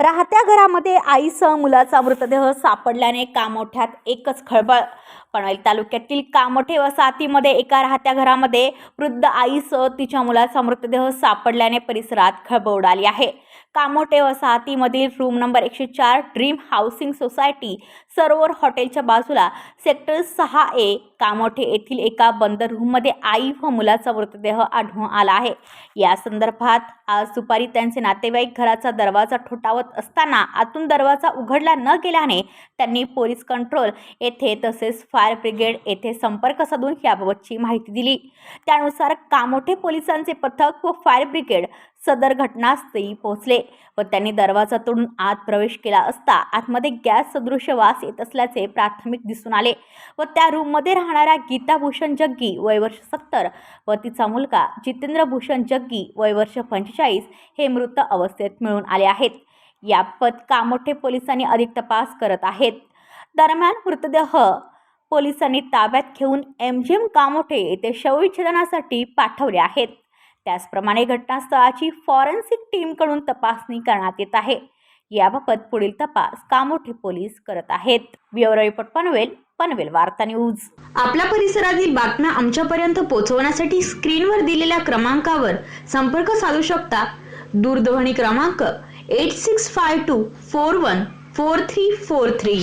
राहत्या घरामध्ये आईसह मुलाचा मृतदेह सापडल्याने कामोठ्यात एकच खळबळ पनवेल तालुक्यातील कामोठे वसाहतीमध्ये एका राहत्या घरामध्ये वृद्ध आईसह तिच्या मुलाचा मृतदेह सापडल्याने परिसरात खळबळ उडाली आहे. कामोठे वसाहतीमधील रूम नंबर एकशे चार ड्रीम हाऊसिंग सोसायटी सरोवर हॉटेलच्या बाजूला सेक्टर सहा ए कामोठे येथील एका बंद रूममध्ये आई व मुलाचा मृतदेह आढळून आला आहे. या संदर्भात आज दुपारी त्यांचे नातेवाईक घराचा दरवाजा ठोठावत असताना आतून दरवाजा उघडला न गेल्याने त्यांनी पोलीस कंट्रोल येथे तसेच फायर ब्रिगेड येथे संपर्क साधून याबाबतची माहिती दिली. त्यानुसार कामोठे पोलिसांचे पथक व फायर ब्रिगेड सदर घटनास्थळी पोहोचले व त्यांनी दरवाजा तोडून आत प्रवेश केला असता आतमध्ये गॅस सदृश वास येत असल्याचे प्राथमिक दिसून आले व त्या रूममध्ये राहणाऱ्या गीता भूषण जग्गी वय वर्ष सत्तर व तिचा मुलगा जितेंद्र भूषण जग्गी वयवर्ष पंचेचाळीस हे मृत अवस्थेत मिळून आले आहेत. याबाबत कामोठे पोलिसांनी अधिक तपास करत आहेत? दरम्यान मृतदेह पोलिसांनी ताब्यात घेऊन एम जी एम कामोठे येथे शवविच्छेदनासाठी पाठवले आहेत. त्याचप्रमाणे घटनास्थळाची फॉरेन्सिक टीमकडून तपासणी करण्यात येत आहे. याबाबत पुढील तपास कामोठे पोलीस करत आहेत. ब्युरो रिपोर्ट पनवेल पनवेल वार्ता न्यूज. आपल्या परिसरातील बातम्या आमच्यापर्यंत पोहोचवण्यासाठी स्क्रीनवर दिलेल्या क्रमांकावर संपर्क साधू शकता. दूरध्वनी क्रमांक eight six five two four one four three four three